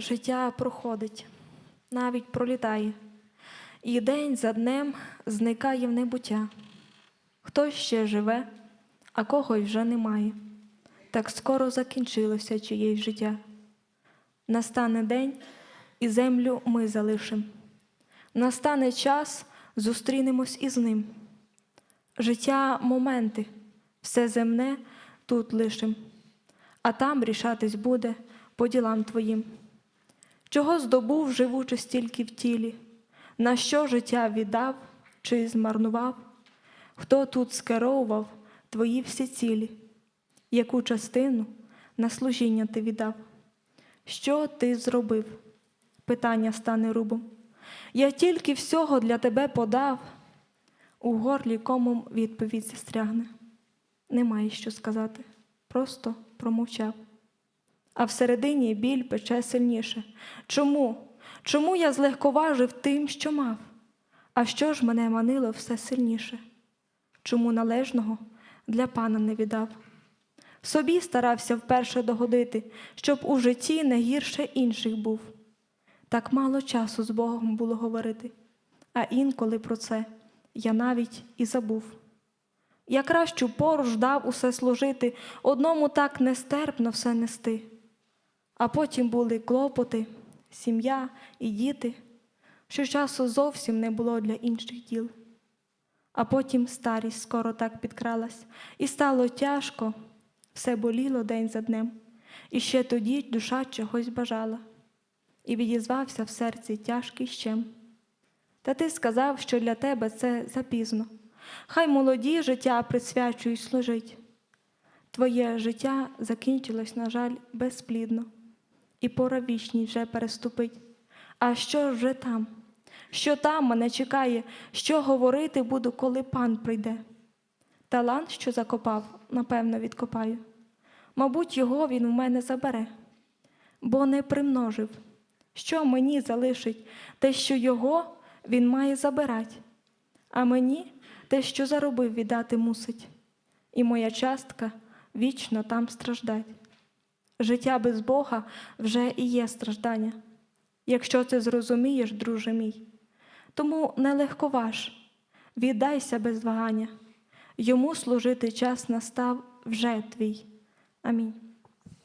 Життя проходить, навіть пролітає, і день за днем зникає в небуття. Хтось ще живе, а когось вже немає. Так скоро закінчилося чиєсь життя. Настане день, і землю ми залишим. Настане час, зустрінемось із ним. Життя моменти, все земне тут лишим, а там рішатись буде по ділам твоїм. Чого здобув, живучи стільки в тілі, на що життя віддав чи змарнував, хто тут скеровував твої всі цілі, яку частину на служіння ти віддав? Що ти зробив? Питання стане рубом. Я тільки всього для тебе подав. У горлі комом відповідь застрягне. Немає що сказати, просто промовчав. А всередині біль пече сильніше. Чому? Чому я злегковажив тим, що мав? А що ж мене манило все сильніше? Чому належного для пана не віддав? Собі старався вперше догодити, щоб у житті не гірше інших був. Так мало часу з Богом було говорити, а інколи про це я навіть і забув. Я кращу пору ждав усе служити, одному так нестерпно все нести. А потім були клопоти, сім'я і діти, що часу зовсім не було для інших діл. А потім старість скоро так підкралась, і стало тяжко, все боліло день за днем, і ще тоді душа чогось бажала, і відізвався в серці тяжкий щем. Та ти сказав, що для тебе це запізно. Хай молоді життя присвячують служить. Твоє життя закінчилось, на жаль, безплідно, і пора вічність вже переступить. А що вже там? Що там мене чекає, що говорити буду, коли пан прийде? Талант, що закопав, напевно, відкопаю. Мабуть, його він у мене забере, бо не примножив. Що мені залишить те, що його він має забирати, а мені те, що заробив, віддати мусить, і моя частка вічно там страждать. Життя без Бога вже і є страждання, якщо ти зрозумієш, друже мій. Тому не легковаж, віддайся без вагання, йому служити час настав вже твій. Амінь.